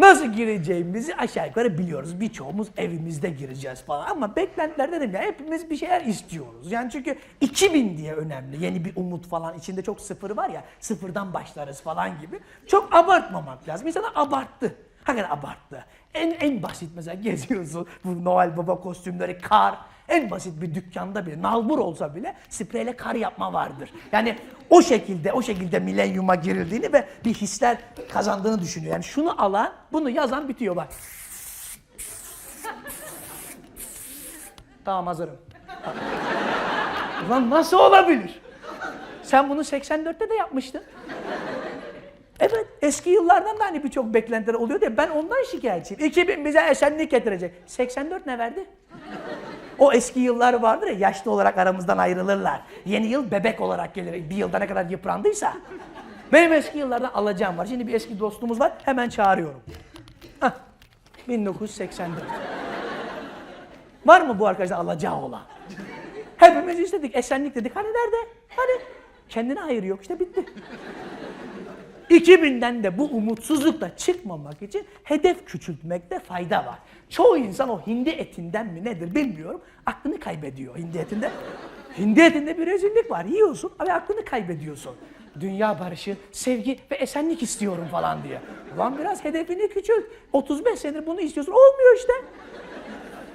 Nasıl gireceğimizi aşağı yukarı biliyoruz. Birçoğumuz evimizde gireceğiz falan. Ama beklentiler dedim ya hepimiz bir şeyler istiyoruz. Yani çünkü 2000 diye önemli. Yeni bir umut falan. içinde çok sıfır var ya sıfırdan başlarız falan gibi. Çok abartmamak lazım. İnsanlar abarttı. Hakikaten abarttı. En, en basit mesela geziyorsun bu Noel Baba kostümleri kar. En basit bir dükkanda bile, nalbur olsa bile spreyle kar yapma vardır. Yani o şekilde, o şekilde milenyuma girildiğini ve bir hisler kazandığını düşünüyor. Yani şunu alan, bunu yazan bitiyor bak. Tamam hazırım. Ulan nasıl olabilir? Sen bunu 84'te de yapmıştın. Eski yıllardan da hani birçok beklentiler oluyor diye ben ondan şikayetçiyim. 2000 bize esenlik getirecek. 84 ne verdi? O eski yıllar vardır ya yaşlı olarak aramızdan ayrılırlar. Yeni yıl bebek olarak gelir. Bir yılda ne kadar yıprandıysa. Benim eski yıllardan alacağım var. Şimdi bir eski dostumuz var. Hemen çağırıyorum. Hah, 1984. Var mı bu arkadaşlar alacağı olan? Hepimiz istedik. Esenlik dedik. Hani nerede? Hani? Kendine hayır yok. işte bitti. 2000'den de bu umutsuzlukla çıkmamak için hedef küçültmekte fayda var. Çoğu insan o hindi etinden mi nedir bilmiyorum. Aklını kaybediyor hindi etinde. Hindi etinde bir rezillik var. Yiyorsun ama aklını kaybediyorsun. Dünya barışı, sevgi ve esenlik istiyorum falan diye. Ulan biraz hedefini küçült. 35 senedir bunu istiyorsun. Olmuyor işte.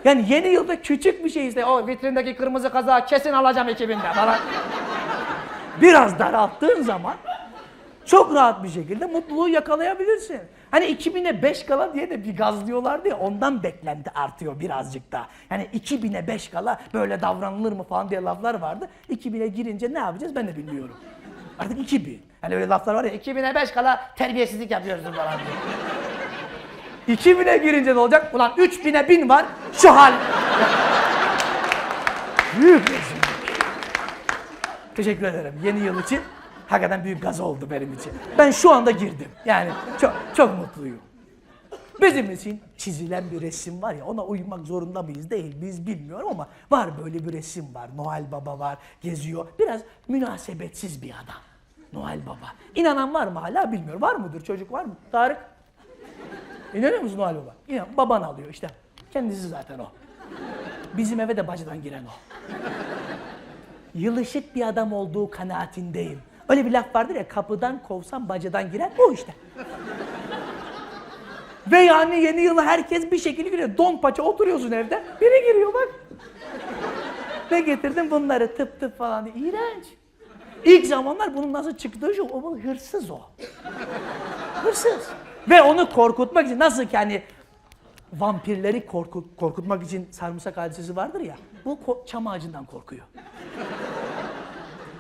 Yani yeni yılda küçük bir şey iste. O vitrindeki kırmızı kazağı kesin alacağım 2000'de falan. Biraz daralttığın zaman çok rahat bir şekilde mutluluğu yakalayabilirsin. Hani 2000'e 5 kala diye de bir gazlıyorlardı ya ondan beklenti artıyor birazcık da. Yani 2000'e 5 kala böyle davranılır mı falan diye laflar vardı. 2000'e girince ne yapacağız ben de bilmiyorum. Artık 2000. Hani öyle laflar var ya 2000'e 5 kala terbiyesizlik yapıyoruz falan diye. 2000'e girince ne olacak? Ulan 3000'e 1000 var şu hal. Büyük. Teşekkür ederim yeni yıl için. Hakikaten büyük gaz oldu benim için. Ben şu anda girdim. Yani çok çok mutluyum. Bizim için çizilen bir resim var ya ona uymak zorunda mıyız değil biz bilmiyorum ama var böyle bir resim var. Noel Baba var geziyor. Biraz münasebetsiz bir adam. Noel Baba. İnanan var mı hala bilmiyorum. Var mıdır çocuk var mı? Tarık? İnanıyor musun Noel Baba? İnan, baban alıyor işte. Kendisi zaten o. Bizim eve de bacadan giren o. Yılışık bir adam olduğu kanaatindeyim. Öyle bir laf vardır ya kapıdan kovsam bacadan girer o işte. Ve yani yeni yıla herkes bir şekilde giriyor. Don paça oturuyorsun evde. Biri giriyor bak. Ve getirdim bunları tıp tıp falan diye. İğrenç. İlk zamanlar bunun nasıl çıktığı şu. O hırsız o. Hırsız. Ve onu korkutmak için nasıl ki hani vampirleri korkut, korkutmak için sarımsak hadisesi vardır ya. Bu çam ağacından korkuyor.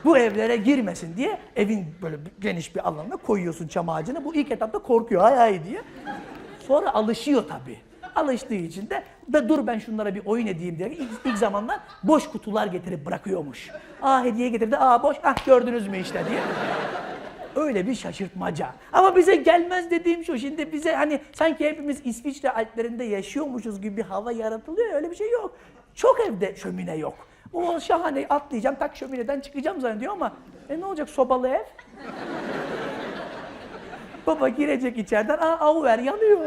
Bu evlere girmesin diye evin böyle geniş bir alanına koyuyorsun çam ağacını. Bu ilk etapta korkuyor hay hay diye. Sonra alışıyor tabii. Alıştığı için de da dur ben şunlara bir oyun edeyim diye ilk, ilk zamanlar boş kutular getirip bırakıyormuş. Aa hediye getirdi, aa boş, ah gördünüz mü işte diye. Öyle bir şaşırtmaca. Ama bize gelmez dediğim şu. Şimdi bize hani sanki hepimiz İsviçre Alplerinde yaşıyormuşuz gibi bir hava yaratılıyor. ya, Öyle bir şey yok. Çok evde şömine yok. O şahane atlayacağım tak şömineden çıkacağım zannediyor ama e ne olacak sobalı ev? Baba girecek içeriden aa avuver yanıyor.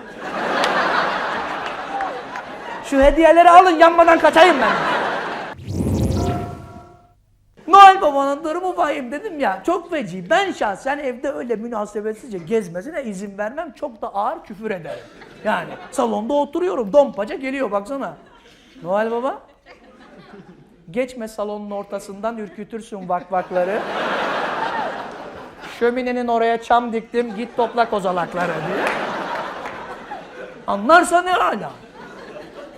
Şu hediyeleri alın yanmadan kaçayım ben. Noel Baba'nın durumu vahim dedim ya. Çok feci. Ben şahsen evde öyle münasebetsizce gezmesine izin vermem. Çok da ağır küfür ederim. Yani salonda oturuyorum. Dompaca geliyor baksana. Noel Baba. Geçme salonun ortasından ürkütürsün vakvakları. Şöminenin oraya çam diktim. Git topla kozalakları diye. Anlarsa ne hala.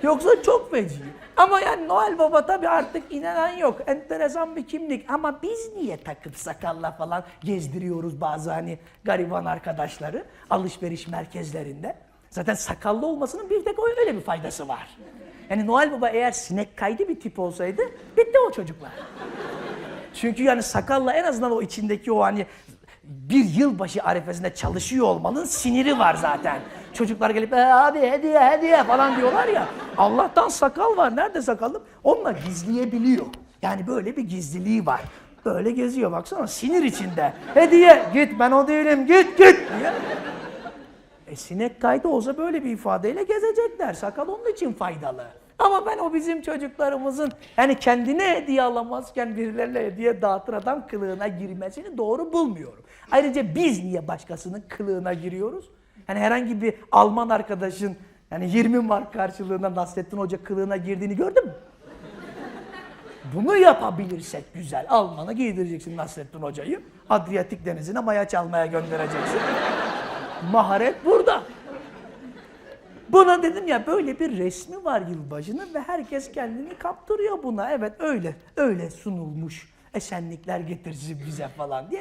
Yoksa çok feci. Ama yani Noel Baba tabii artık inanan yok. Enteresan bir kimlik. Ama biz niye takıp sakalla falan gezdiriyoruz bazı hani gariban arkadaşları alışveriş merkezlerinde? Zaten sakallı olmasının bir tek öyle bir faydası var. Yani Noel Baba eğer sinek kaydı bir tip olsaydı bitti o çocuklar. Çünkü yani sakalla en azından o içindeki o hani bir yılbaşı arifesinde çalışıyor olmanın siniri var zaten. Çocuklar gelip "E, abi hediye hediye falan diyorlar ya. Allah'tan sakal var. Nerede sakalım? Onunla gizleyebiliyor. Yani böyle bir gizliliği var. Böyle geziyor baksana sinir içinde. Hediye git ben o değilim git git diye. E sinek kaydı olsa böyle bir ifadeyle gezecekler. Sakal onun için faydalı. Ama ben o bizim çocuklarımızın yani kendine hediye alamazken birilerine hediye dağıtır adam kılığına girmesini doğru bulmuyorum. Ayrıca biz niye başkasının kılığına giriyoruz? Yani herhangi bir Alman arkadaşın yani 20 mark karşılığında Nasrettin Hoca kılığına girdiğini gördün mü? Bunu yapabilirsek güzel. Alman'a giydireceksin Nasrettin Hoca'yı. Adriyatik denizine maya çalmaya göndereceksin. Maharet burada. Buna dedim ya böyle bir resmi var yılbaşının ve herkes kendini kaptırıyor buna. Evet öyle, öyle sunulmuş. Esenlikler getirsin bize falan diye.